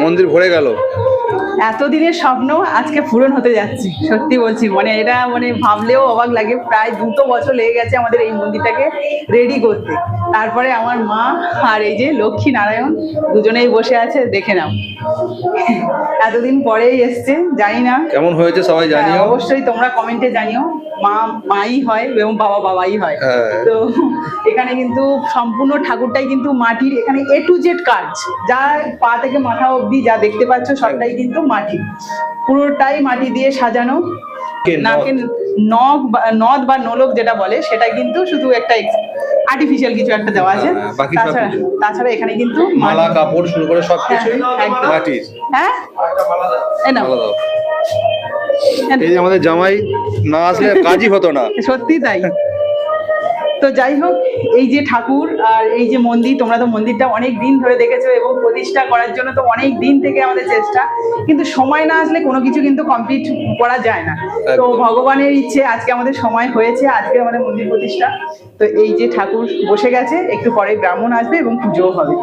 মন্দির ভরে গেল। এতদিনের স্বপ্ন আজকে পূরণ হতে যাচ্ছে সত্যি বলছি। মানে এটা মানে ভাবলেও অবাক লাগে প্রায় দুটো বছর লেগে গেছে আমাদের এই মন্দিরটাকে রেডি করতে। তারপরে আমার মা আর এই যে লক্ষ্মী নারায়ণ দুজনেই বসে আছে দেখে নাও। এতদিন পরেই এসছে জানি না। কেমন হয়েছে সবাই হ্যাঁ, জানিও? অবশ্যই তোমরা কমেন্টে জানিও। মা মাই হয় এবং বাবা বাবাই হয়। হ্যাঁ। তো এখানে কিন্তু সম্পূর্ণ ঠাকুরটাই কিন্তু মাটির এখানে এ টু জেড কাজ। যা পা থেকে মাথা অবধি যা দেখতে পাচ্ছ সবটাই কিন্তু মাটি। পুরোটাই মাটি দিয়ে সাজানো? নাকে নখ বা- নদ বা নোলক যেটা বলে সেটা কিন্তু শুধু একটা আর্টিফিশিয়াল কিছু একটা দেওয়া আছে। হ্যাঁ, তাছাড়া তাছাড়া এখানে কিন্তু মালা কাপড় শুরু করে সবকিছুই হ্যাঁ। মাটির। হ্যাঁ? দাও। এই যে আমাদের জামাই না আসলে কাজই হতো না। সত্যি তাই। তো যাই হোক এই যে ঠাকুর আর এই যে মন্দির তোমরা তো মন্দিরটা অনেক দিন ধরে দেখেছ এবং প্রতিষ্ঠা করার জন্য তো অনেক দিন থেকে আমাদের চেষ্টা। কিন্তু সময় না আসলে কোনো কিছু কিন্তু কমপ্লিট করা যায় না। তো ভগবানের ইচ্ছে আজকে আমাদের সময় হয়েছে আজকে আমাদের মন্দির প্রতিষ্ঠা। তো এই যে ঠাকুর বসে গেছে একটু পরে ব্রাহ্মণ আসবে এবং পুজোও হবে।